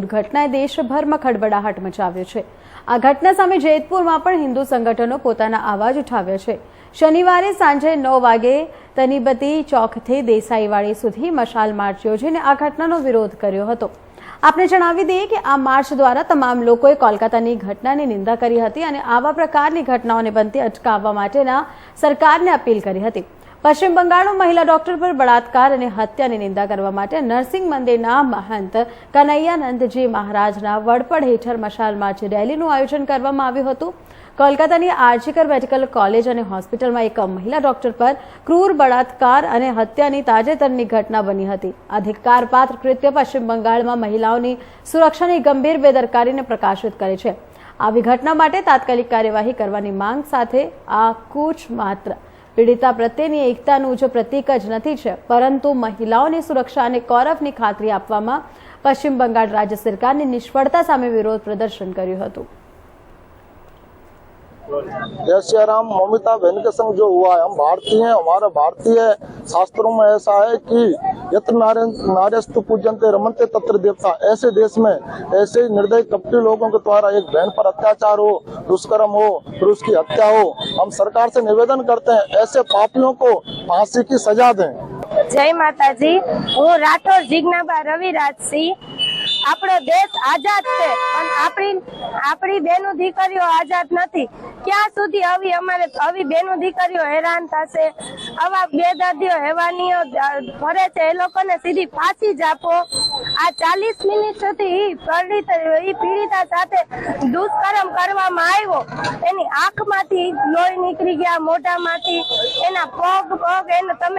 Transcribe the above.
દુર્ઘટનાએ દેશભરમાં ખળબડાહટ મચાવ્યો છે. આ ઘટના સામે જેતપુરમાં પણ હિન્દુ સંગઠનો પોતાના અવાજ ઉઠાવ્યા છે. શનિવારે સાંજે નવ વાગે તનીબતી ચોકથી દેસાઈવાડી સુધી મશાલ માર્ચ યોજીને આ ઘટનાનો વિરોધ કર્યો હતો. આપને જણાવી દઈએ કે આ માર્ચ દ્વારા તમામ લોકોએ કોલકાતાની ઘટનાની નિંદા કરી હતી અને આવા પ્રકારની ઘટનાઓને બનતી અટકાવવા માટેના સરકારને અપીલ કરી હતી. પશ્ચિમ બંગાળમાં મહિલા ડોક્ટર પર બળાત્કાર અને હત્યાની નિંદા કરવા માટે નરસિંહ મંદિરના મહંત કનૈયાનંદજી મહારાજના વડપડ હેઠળ મશાલ માર્ચ રેલીનું આયોજન કરવામાં આવ્યું હતું. કોલકાતાની આર્જીકર મેડિકલ કોલેજ અને હોસ્પિટલમાં એક મહિલા ડોક્ટર પર ક્રૂર બળાત્કાર અને હત્યાની તાજેતરની ઘટના બની હતી. અધિકારપાત્ર કૃત્ય પશ્ચિમ બંગાળમાં મહિલાઓની સુરક્ષાની ગંભીર બેદરકારીને પ્રકાશિત કરે છે. આવી ઘટના માટે તાત્કાલિક કાર્યવાહી કરવાની માંગ સાથે આ કૂચ માત્ર પીડિતા પ્રત્યેની એકતાનું જ પ્રતીક જ નથી છે, પરંતુ મહિલાઓની સુરક્ષા અને કૌરવની ખાતરી આપવામાં પશ્ચિમ બંગાળ રાજ્ય સરકારની નિષ્ફળતા સામે વિરોધ પ્રદર્શન કર્યું હતું. जय श्री राम ममिता बहन के संग जो हुआ है हम भारतीय हैं हमारा भारतीय शास्त्रों में ऐसा है कि यत्र नार्य नार्यस्तु पूजनते रमनते तत्र देवता ऐसे देश में ऐसे ही निर्दयी कपटी लोगों के द्वारा एक बहन पर अत्याचार हो दुष्कर्म हो फिर उसकी हत्या हो हम सरकार से निवेदन करते हैं ऐसे पापियों को फांसी की सजा दें જય માતાજી હું રાઠોડ જીજ્ઞાબા રવિરાજસિંહ આપણો દેશ આઝાદ છે પણ આપણી આપણી બેનો દીકરીઓ આઝાદ નથી ક્યાં સુધી આવી અમારે આવી બેનો દીકરીઓ હેરાન થશે. આવા બેદર્દીઓ હેવાનીઓ ફરે છે, એ લોકોને સીધી ફાંસી જ આપો. આ ચાલીસ મિનિટ સુધી પીડિત પીડિતા સાથે દુષ્કર્મ કરવામાં આવ્યો. એની આંખમાંથી લોહી નીકળી ગયા, મોઢામાંથી. એના પગ પગ, એને તમે